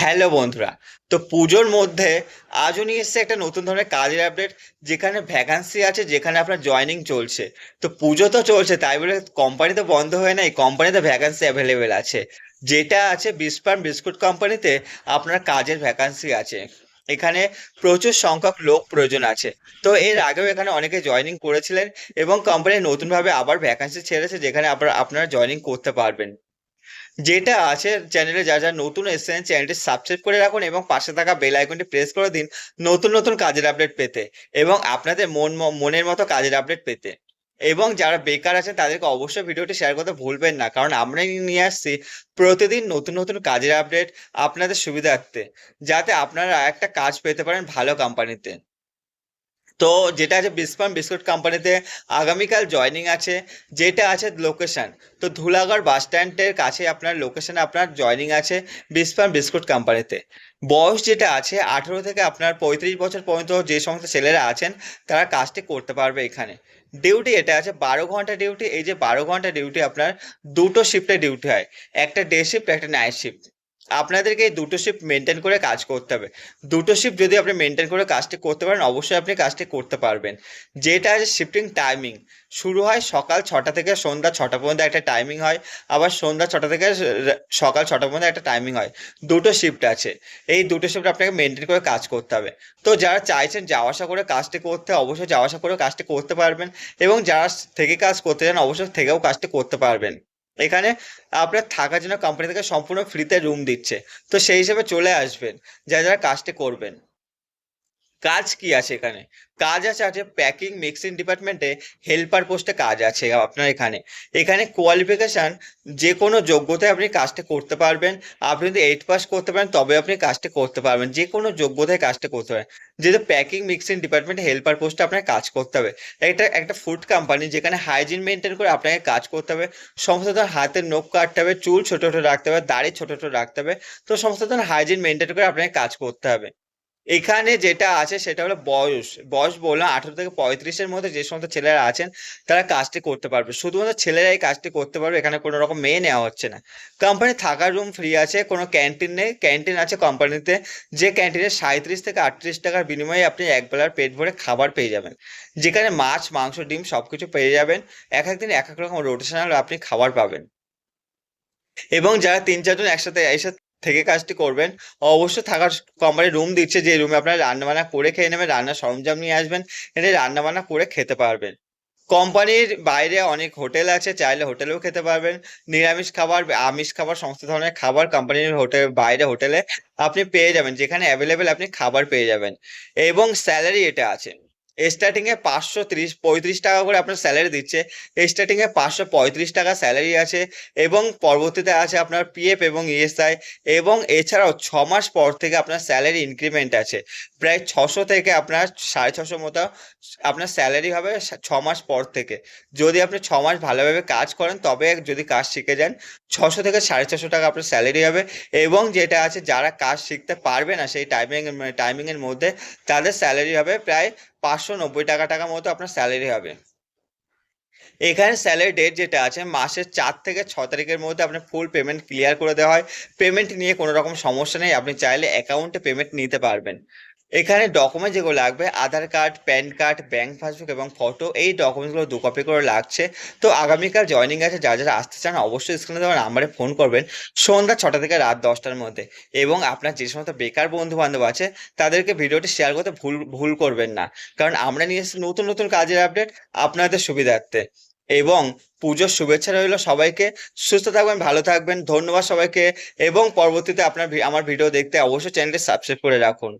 Hello বন্ধুরা, তো পুজোর মধ্যে আজও নিয়ে এসছে একটা নতুন ধরনের কাজের আপডেট যেখানে ভ্যাকান্সি আছে, যেখানে আপনার জয়নিং চলছে। তো পুজো তো চলছে, তাই বলে কোম্পানি তো বন্ধ হয়ে নাই কোম্পানিতে ভ্যাকান্সি অ্যাভেলেবেল আছে। যেটা আছে বিস্পার্ম বিস্কুট কোম্পানিতে আপনার কাজের ভ্যাকান্সি আছে। এখানে প্রচুর সংখ্যক লোক প্রয়োজন আছে। তো এর আগেও এখানে অনেকে জয়নিং করেছিলেন এবং কোম্পানি নতুনভাবে আবার ভ্যাকান্সি ছেড়েছে, যেখানে আপনারা আপনারা জয়নিং করতে পারবেন। যেটা আছে চ্যানেলে যা যা নতুন এসেছেন চ্যানেলটি সাবস্ক্রাইব করে রাখুন এবং পাশে থাকা বেল আইকনটি প্রেস করে দিন নতুন নতুন কাজের আপডেট পেতে এবং আপনাদের মন মনের মতো কাজের আপডেট পেতে। এবং যারা বেকার আছেন, তাদেরকে অবশ্যই ভিডিওটি শেয়ার করতে ভুলবেন না, কারণ আমরা নিয়ে আসছি প্রতিদিন নতুন নতুন কাজের আপডেট আপনাদের সুবিধার্থে, যাতে আপনারা একটা কাজ পেতে পারেন ভালো কোম্পানিতে তো যেটা আছে বিস্পান বিস্কুট কোম্পানিতে আগামীকাল জয়নিং আছে, যেটা আছে লোকেশন তো ধুলাগড় বাস স্ট্যান্ডের কাছে আপনার লোকেশনে আপনার জয়নিং আছে বিস্পান বিস্কুট কোম্পানিতে বয়স যেটা আছে আঠেরো থেকে আপনার পঁয়ত্রিশ বছর পর্যন্ত যে সমস্ত ছেলেরা আছেন, তারা কাজটি করতে পারবে এখানে। ডিউটি এটা আছে, বারো ঘণ্টা ডিউটি এই যে বারো ঘণ্টা ডিউটি আপনার দুটো শিফটে ডিউটি হয়। একটা ডে শিফট একটা নাইট শিফট আপনাদেরকে এই দুটো শিফট মেনটেন করে কাজ করতে হবে। দুটো শিফট যদি আপনি মেনটেন করে কাজটি করতে পারেন, অবশ্যই আপনি কাজটি করতে পারবেন। যেটা আছে শিফটিং টাইমিং শুরু হয় সকাল ছটা থেকে সন্ধ্যা ছটা পর্যন্ত একটা টাইমিং হয়, আবার সন্ধ্যা ছটা থেকে সকাল ছটা পর্যন্ত একটা টাইমিং হয়। দুটো শিফট আছে। এই দুটো শিফট আপনাকে মেনটেন করে কাজ করতে হবে। তো যারা চাইছেন যাওয়া আসা করে কাজটি করতে, অবশ্যই যাওয়া আসা করে কাজটি করতে পারবেন এবং যারা থেকে কাজ করতে চান, অবশ্যই থেকেও কাজটি করতে পারবেন। এখানে আপনার থাকার জন্য কোম্পানি থেকে সম্পূর্ণ ফ্রিতে রুম দিচ্ছে। তো সেই হিসেবে চলে আসবেন, যারা যারা কাজটি করবেন। কাজ কি আছে এখানে? কাজ আছে আছে প্যাকিং মিক্সিং ডিপার্টমেন্টে হেল্পার পোস্টে কাজ আছে আপনার এখানে। এখানে কোয়ালিফিকেশন যে কোনো যোগ্যতায় আপনি কাজটা করতে পারবেন। আপনি যদি এইট পাস করতে পারেন, তবে আপনি কাজটা করতে পারবেন। যে কোনো যোগ্যতায় কাজটা করতে পারেন। যেহেতু প্যাকিং মিক্সিং ডিপার্টমেন্টে হেল্পার পোস্টে আপনাকে কাজ করতে হবে। এটা একটা ফুড কোম্পানি যেখানে হাইজিন মেনটেন করে আপনাকে কাজ করতে হবে। সমস্ত ধরনের হাতের নখ কাটতে হবে, চুল ছোটো ছোটো রাখতে হবে, দাড়ি ছোটো, ছোট রাখতে হবে। তো সমস্ত ধরনের হাইজিন মেনটেন করে আপনাকে কাজ করতে হবে। এখানে যেটা আছে সেটা হলো বয়স। বয়স বললাম আঠারো থেকে পঁয়ত্রিশের মধ্যে যে সমস্ত ছেলেরা আছেন, তারা কাজটি করতে পারবে। শুধুমাত্র ছেলেরাই কাজটি করতে পারবে, এখানে কোনো রকম মেয়ে নেওয়া হচ্ছে না। কোম্পানি থাকার রুম ফ্রি আছে, কোনো ক্যান্টিন নেই। ক্যান্টিন আছে কোম্পানিতে যে ক্যান্টিনে সাঁত্রিশ থেকে আটত্রিশ টাকার বিনিময়ে আপনি এক বেলার পেট ভরে খাবার পেয়ে যাবেন। যেখানে মাছ, মাংস, ডিম সব কিছু পেয়ে যাবেন। এক এক দিন এক এক রকম রোটেশনাল আপনি খাবার পাবেন। এবং যারা তিন চারজন একসাথে এসে থেকে কাজটি করবেন। অবশ্যই থাকার কোম্পানি রুম দিচ্ছে, যে রুমে আপনারা রান্নাবান্না করে খেয়ে নেবেন, রান্নার সরঞ্জাম নিয়ে আসবেন এনে রান্নাবান্না করে খেতে পারবেন। কোম্পানির বাইরে অনেক হোটেল আছে, চাইলে হোটেলেও খেতে পারবেন। নিরামিষ খাবার, আমিষ খাবার, সমস্ত ধরনের খাবার কোম্পানির হোটেল বাইরে হোটেলে আপনি পেয়ে যাবেন, যেখানে অ্যাভেলেবেল আপনি খাবার পেয়ে যাবেন। এবং স্যালারি এটা আছে। স্টার্টিং এ পাঁচশো ত্রিশ, পঁয়ত্রিশ টাকা করে আপনার স্যালারি দিচ্ছে। স্টার্টিং এ পাঁচশো পঁয়ত্রিশ টাকা স্যালারি আছে এবং পরবর্তীতে আছে আপনার পিএফ এবং ইএসআই এবং এছাড়াও ছ মাস পর থেকে আপনার স্যালারি ইনক্রিমেন্ট আছে। প্রায় ছশো থেকে আপনার সাড়ে ছশো মতো আপনার স্যালারি হবে ছ মাস পর থেকে। যদি আপনি ছ মাস ভালোভাবে কাজ করেন, তবে যদি কাজ শিখে যান, ছশো থেকে সাড়ে ছশো টাকা আপনার স্যালারি হবে এবং যেটা আছে যারা কাজ শিখতে পারবে না সেই টাইমিং টাইমিংয়ের মধ্যে তাদের স্যালারি হবে প্রায় পাঁচশো নব্বই টাকা টাকা মতো আপনার স্যালারি হবে। এখানে স্যালারি ডেট যেটা আছে, মাসের চার থেকে ছ তারিখের মধ্যে আপনার ফুল পেমেন্ট ক্লিয়ার করে দেওয়া হয়। পেমেন্ট নিয়ে কোনো রকম সমস্যা নেই, আপনি চাইলে অ্যাকাউন্টে পেমেন্ট নিতে পারবেন। এখানে ডকুমেন্ট যেগুলো লাগবে Aadhaar card pan card bank passbook এবং ফটো এই ডকুমেন্টসগুলো দু কপি করে লাগছে। তো আগামীকাল জয়নিং আছে, যারা যারা আসতে চান অবশ্যই স্ক্রিনে দেওয়া নাম্বারে ফোন করবেন সন্ধ্যা ছটা থেকে রাত দশটার মধ্যে এবং আপনার যে সমস্ত বেকার বন্ধু বান্ধব আছে, তাদেরকে ভিডিওটি শেয়ার করতে ভুল ভুল করবেন না। কারণ আমরা নিয়ে এসেছি নতুন নতুন কাজের আপডেট আপনাদের সুবিধার্থে। এবং পুজোর শুভেচ্ছা রইল সবাইকে। সুস্থ থাকবেন, ভালো থাকবেন। ধন্যবাদ সবাইকে। এবং পরবর্তীতে আপনার আমার ভিডিও দেখতে অবশ্যই চ্যানেলটি সাবস্ক্রাইব করে রাখুন।